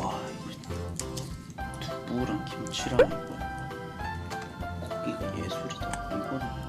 와 이거 두부랑 김치랑 이거 고기가 예술이다 이거는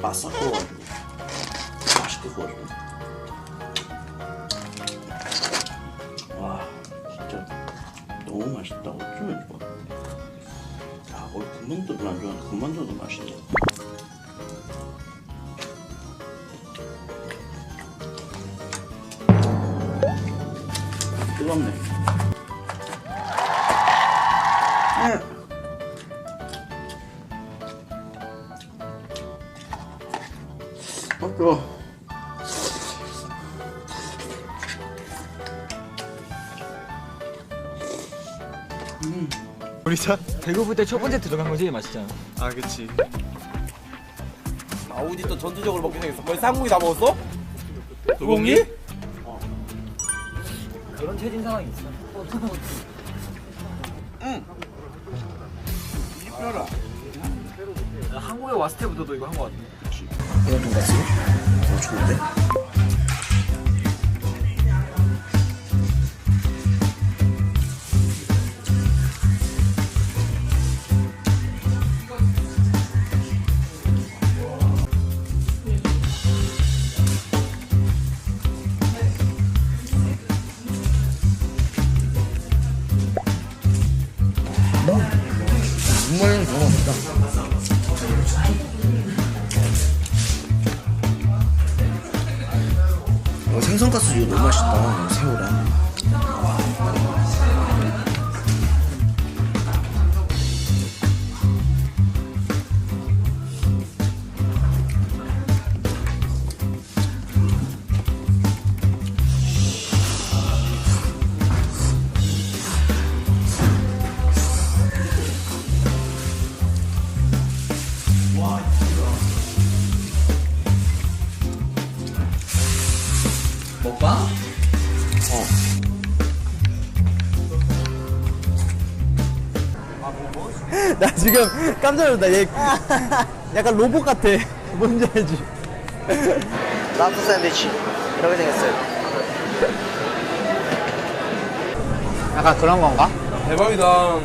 아 고등어? 바싹 구워가지고 맛있게 구워주네. 와 진짜 너무 맛있다. 어쩌면 좋아 야, 원래 군만두를 안 좋아하는데 군만두도 맛있네. 뜨겁네. 어, 뜨거워. 우리 차 배고플 때첫 번째 들어간 거지 맛있잖아. 아 그치 아우디 또 전투적으로 먹긴 생겼어. 거의 쌍둥이 다 먹었어? 소공이? 그런 체진 상황이 있어. 이별아. 나 한국에 왔을 때부터도 이거 한 거 같아. 이건 돈가스? 어, 좋은데? 생선가스 이거 너무 맛있다. 새우랑. 나 지금 깜짝 놀랐다. 얘 약간 로봇 같아. 뭔지 알지? 랍스터 샌드위치 이렇게 생겼어요. 약간 그런 건가? 대박이다.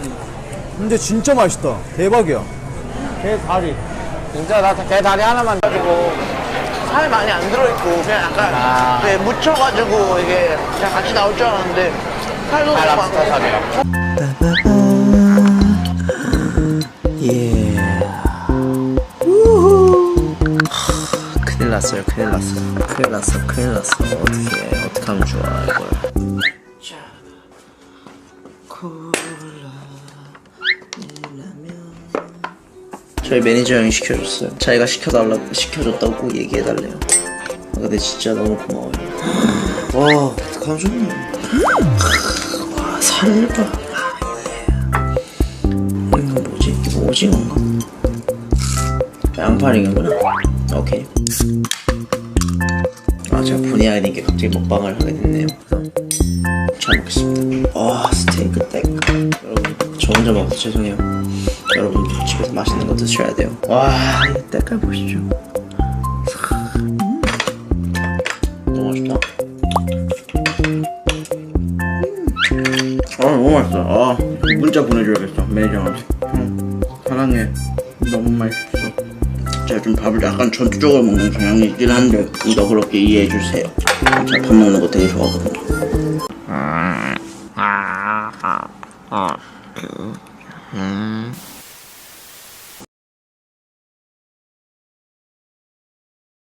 근데 진짜 맛있다. 대박이야. 개 다리. 진짜 나개 다리 하나만 가지고. 살 많이 안 들어있고 그냥 약간 아. 네, 묻혀가지고 이게 그냥 같이 나올 줄 알았는데 살도 너무 랍스터 살이요. 났어요, 큰일 났어. 큰일 났어, 큰일 났어. 어떻게, 어떻게 하면 좋아, 이걸. 저희 매니저 형이 시켜줬어요. 자기가 시켜달라, 시켜줬다고 꼭 얘기해달래요. 아, 근데 진짜 너무 고마워요. 와, 어떡 하면 좋네. 와, 살을 봐. 이거 뭐지? 이거 오징어인가? 양파링이구나. 오케이. 아, 제가 본의 아니게 갑자기 먹방을 하게 됐네요. 잘 먹겠습니다. 와, 스테이크 땡. 여러분, 저 혼자 먹어서 죄송해요. 여러분, 집에서 맛있는 거 드셔야 돼요. 와, 이 때깔 보시죠. 음. 너무 맛있다. 아 너무 맛있어. 아 문자 보내줘야겠어 매니저한테. 형 사랑해. 너무 맛있어. 제가 좀 밥을 약간 전투적으로 먹는 경향이 있긴 한데 이거 그렇게 이해해 주세요. 제가 밥 먹는 거 되게 좋아하거든요. 음.